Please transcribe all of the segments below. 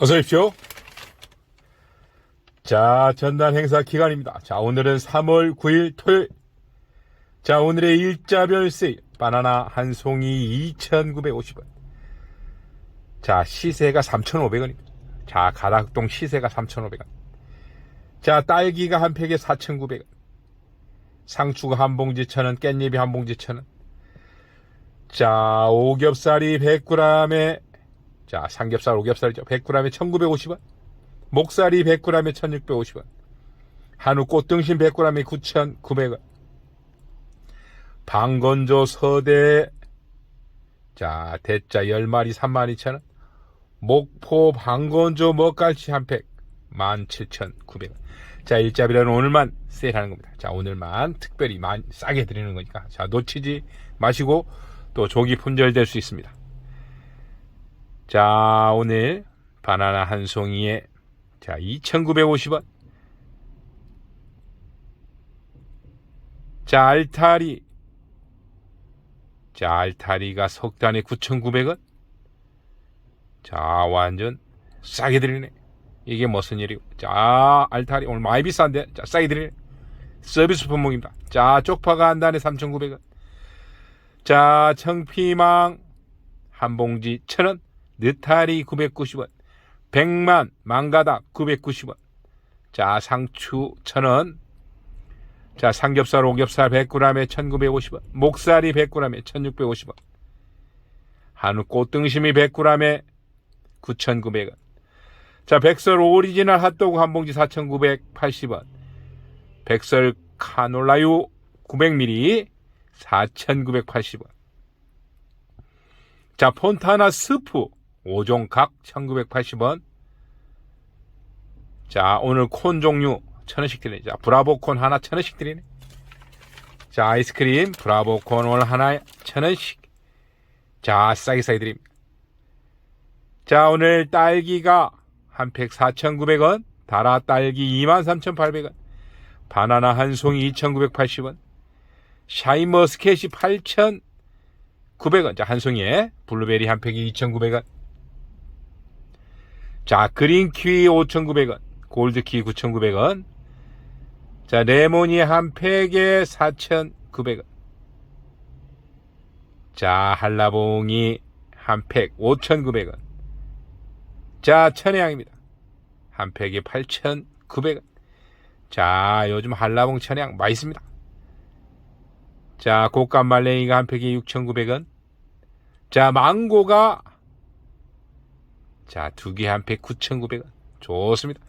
어서 오십시오. 자, 전단 행사 기간입니다. 자, 오늘은 3월 9일 토요일. 자, 오늘의 일자별 세일. 바나나 한 송이 2,950원. 자, 시세가 3,500원입니다. 자, 가락동 시세가 3,500원. 자, 딸기가 한 팩에 4,900원. 상추가 한 봉지 1,000원, 깻잎이 한 봉지 1,000원. 자, 오겹살이 100g에 자, 삼겹살, 오겹살이죠. 100g에 1950원. 목살이 100g에 1650원. 한우 꽃등심 100g에 9,900원. 방건조 서대, 자, 대짜 10마리 32,000원. 목포 방건조 먹갈치 한 팩, 17,900원. 자, 일자비라는 오늘만 세일하는 겁니다. 자, 오늘만 특별히 싸게 드리는 거니까. 자, 놓치지 마시고 또 조기 품절될 수 있습니다. 자, 오늘 바나나 한 송이에 자, 2,950원. 자, 알타리. 자, 알타리가 석 단에 9,900원. 자, 완전 싸게 드리네. 이게 무슨 일이고. 자, 알타리 오늘 많이 비싼데. 자, 싸게 드리네. 서비스 품목입니다. 자, 쪽파가 한 단에 3,900원. 자, 청피망 한 봉지 1,000원. 느타리 990원, 백만 망가닥 990원. 자, 상추 1000원. 자, 삼겹살, 오겹살 100g에 1950원. 목살이 100g에 1650원. 한우 꽃등심이 100g에 9900원. 자, 백설 오리지널 핫도그 한 봉지 4980원. 백설 카놀라유 900ml 4980원. 자, 폰타나 스프 5종 각 1980원. 자, 오늘 콘 종류 1000원씩 드리네. 자, 브라보 콘 하나 1000원씩 드리네. 자, 아이스크림 브라보 콘 오늘 하나에 1000원씩. 자, 싸게 싸게 드립니다. 자, 오늘 딸기가 한 팩 4,900원, 다라 딸기 23,800원, 바나나 한 송이 2,980원, 샤인머스켓이 8,900원, 자, 한 송이에 블루베리 한 팩이 2,900원, 자, 그린 키위 5,900원, 골드 키위 9,900원. 자, 레모니 한 팩에 4,900원. 자, 한라봉이 한 팩 5,900원. 자, 천혜향입니다. 한 팩에 8,900원. 자, 요즘 한라봉 천혜향 맛있습니다. 자, 곶감 말랭이가 한 팩에 6,900원. 자, 망고가 자, 두 개 한 팩 9,900원. 좋습니다.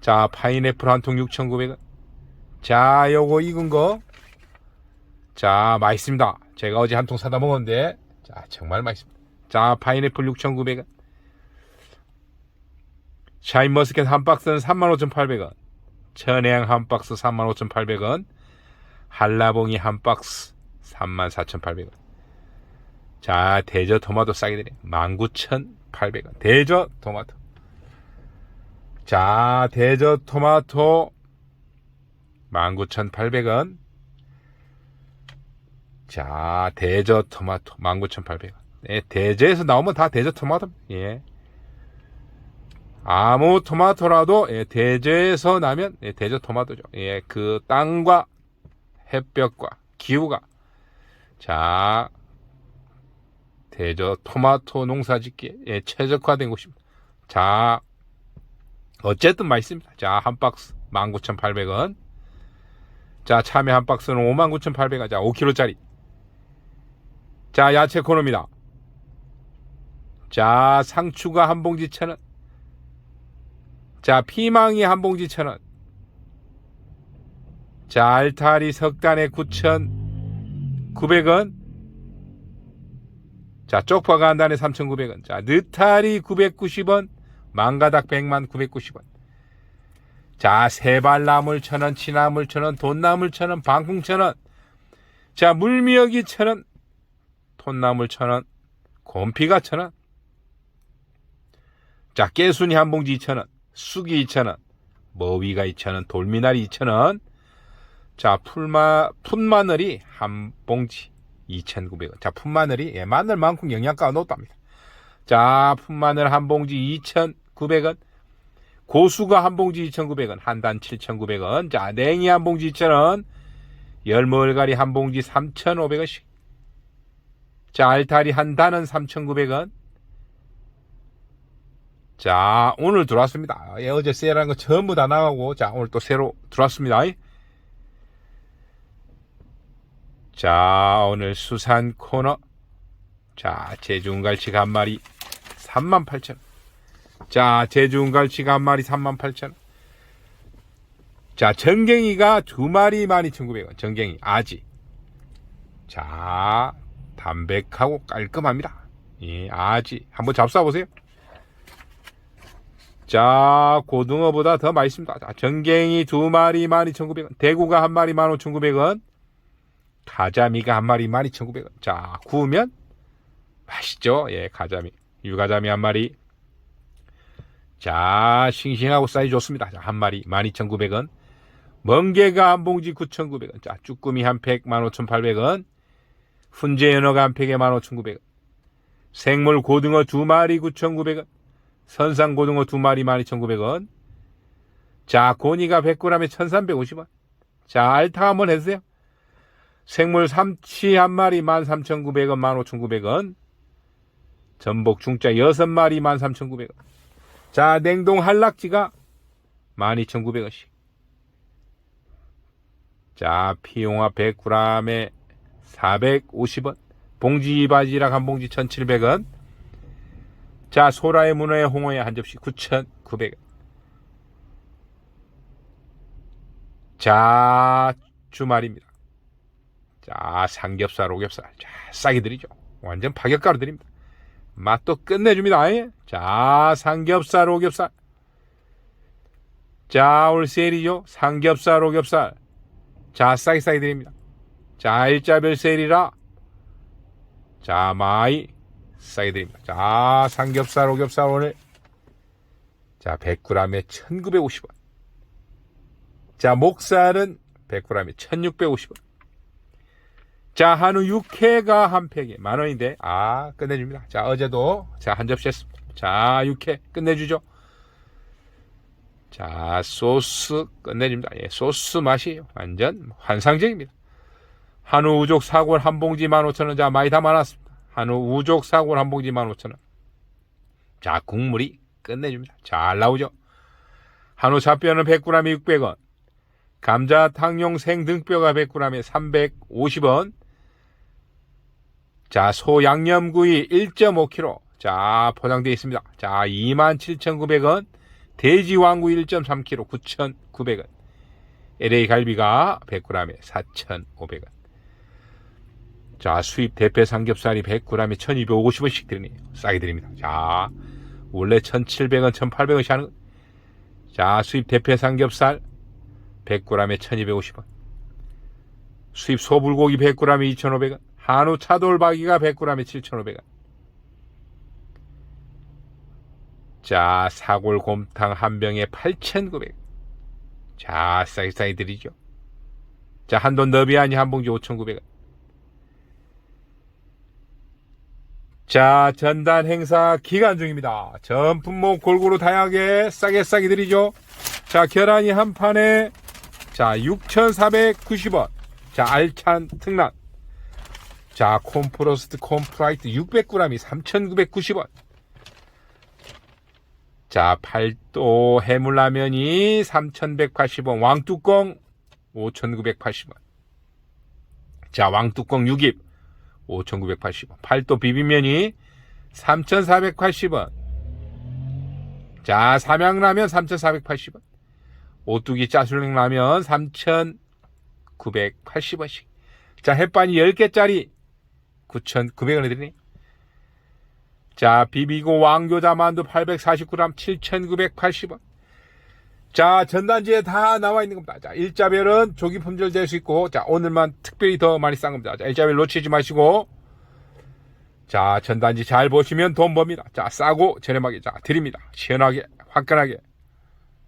자, 파인애플 한 통 6,900원. 자, 요거 익은 거. 자, 맛있습니다. 제가 어제 한 통 사다 먹었는데, 자, 정말 맛있습니다. 자, 파인애플 6,900원. 샤인머스켓 한 박스는 35,800원. 천혜향 한 박스 35,800원. 한라봉이 한 박스 34,800원. 자, 대저 토마토 싸게 드려. 19,800원. 대저 토마토. 자, 대저 토마토 19,800원. 자, 대저 토마토 19,800원. 네, 대저에서 나오면 다 대저 토마토. 예. 아무 토마토라도 예, 대저에서 나면 예, 대저 토마토죠. 예, 그 땅과 햇볕과 기후가 자 대저 토마토 농사짓기에 예, 최적화된 곳입니다. 자, 어쨌든 맛있습니다. 자, 한 박스 19,800원. 자, 참외 한 박스는 59,800원. 자, 5kg짜리. 자, 야채 코너입니다. 자, 상추가 한 봉지 1,000원. 자, 피망이 한 봉지 1,000원. 자, 알타리 석단에 9,900원. 자, 쪽파가 한 단에 3,900원. 자, 느타리 990원. 망가닥 100만 990원. 자, 세발나물 1,000원, 치나물 1,000원, 돈나물 1,000원, 방풍 1,000원. 자, 물미역이 1,000원. 톤나물 1,000원. 곰피가 1,000원. 자, 깨순이 한 봉지 2,000원. 쑥이 2,000원. 머위가 2,000원. 돌미나리 2,000원. 자, 풀마, 풋마늘이 한 봉지 2,900원. 자, 풋마늘이 예, 마늘만큼 영양가가 높답니다. 자, 풋마늘 한 봉지 2,900원. 고수가 한 봉지 2,900원. 한 단 7,900원. 자, 냉이 한 봉지 2,000원. 열무얼가리 한 봉지 3,500원씩. 자, 알타리 한 단은 3,900원. 자, 오늘 들어왔습니다. 예, 어제 세일한 거 전부 다 나가고, 자, 오늘 또 새로 들어왔습니다. 자, 오늘 수산 코너. 자, 제주운갈치가 한 마리 38,000원. 자, 제주운갈치가 한 마리 38,000원. 자, 전갱이가 두 마리 12,900원. 전갱이, 아지. 자, 담백하고 깔끔합니다. 예, 아지. 한번 잡숴보세요. 자, 고등어보다 더 맛있습니다. 자, 전갱이 두 마리 12,900원. 대구가 한 마리 15,900원. 가자미가 한 마리 12,900원. 자, 구우면 맛있죠? 예, 가자미. 유가자미 한 마리. 자, 싱싱하고 사이즈 좋습니다. 자, 한 마리 12,900원. 멍게가 한 봉지 9,900원. 자, 쭈꾸미 한 팩 15,800원. 훈제 연어가 한 팩에 15,900원. 생물 고등어 두 마리 9,900원. 선상 고등어 두 마리 12,900원. 자, 고니가 100g에 1,350원. 자, 알타 한번 해주세요. 생물 삼치 한 마리 13,900원, 15,900원. 전복 중짜 6마리 13,900원. 자, 냉동 한락지가 12,900원씩. 자, 피용화 100g에 450원. 봉지 바지락 한 봉지 1,700원. 자, 소라의 문어의 홍어의 한 접시 9,900원. 자, 주말입니다. 자, 삼겹살, 오겹살. 자, 싸게 드리죠. 완전 파격가로 드립니다. 맛도 끝내줍니다. 예? 자, 삼겹살, 오겹살. 자, 오늘 세일이죠. 삼겹살, 오겹살. 자, 싸게 싸게 드립니다. 자, 일자별 세일이라. 자, 많이 싸게 드립니다. 자, 삼겹살, 오겹살 오늘. 자, 100g에 1950원. 자, 목살은 100g에 1650원. 자, 한우 육회가 한 팩에 만 원인데, 아, 끝내줍니다. 자, 어제도, 자, 한 접시 했습니다. 자, 육회 끝내주죠. 자, 소스 끝내줍니다. 예, 소스 맛이 완전 환상적입니다. 한우 우족 사골 한 봉지 15,000원. 자, 많이 담아놨습니다. 한우 우족 사골 한 봉지 15,000원. 자, 국물이 끝내줍니다. 잘 나오죠. 한우 잡뼈는 100g에 600원. 감자 탕용 생등뼈가 100g에 350원. 자, 소 양념구이 1.5kg. 자, 포장되어 있습니다. 자, 27,900원. 돼지 왕구이 1.3kg 9,900원. LA 갈비가 100g에 4,500원. 자, 수입 대패 삼겹살이 100g에 1,250원씩 드리네요. 싸게 드립니다. 자, 원래 1,700원, 1,800원씩 하는 거. 자, 수입 대패 삼겹살 100g에 1,250원. 수입 소불고기 100g에 2,500원. 한우 차돌박이가 100g에 7,500원. 자, 사골 곰탕 한 병에 8,900원. 자, 싸게 싸게 드리죠. 자, 한돈 너비아니 한 봉지 5,900원. 자, 전단 행사 기간 중입니다. 전 품목 골고루 다양하게 싸게 싸게 드리죠. 자, 계란이 한 판에 자, 6,490원. 자, 알찬 특란. 자, 콤프로스트 콤프라이트 600g이 3,990원. 자, 팔도 해물라면이 3,180원. 왕뚜껑 5,980원. 자, 왕뚜껑 6입 5,980원. 팔도 비빔면이 3,480원. 자, 삼양라면 3,480원. 오뚜기 짜술랭 라면 3,980원씩. 자, 햇반이 10개짜리 9,900원에 드리네. 자, 비비고 왕교자 만두 849g 7,980원. 자, 전단지에 다 나와 있는 겁니다. 자, 일자별은 조기 품절 될 수 있고, 자, 오늘만 특별히 더 많이 싼 겁니다. 자, 일자별 놓치지 마시고, 자, 전단지 잘 보시면 돈 법니다. 자, 싸고 저렴하게, 자, 드립니다. 시원하게, 화끈하게.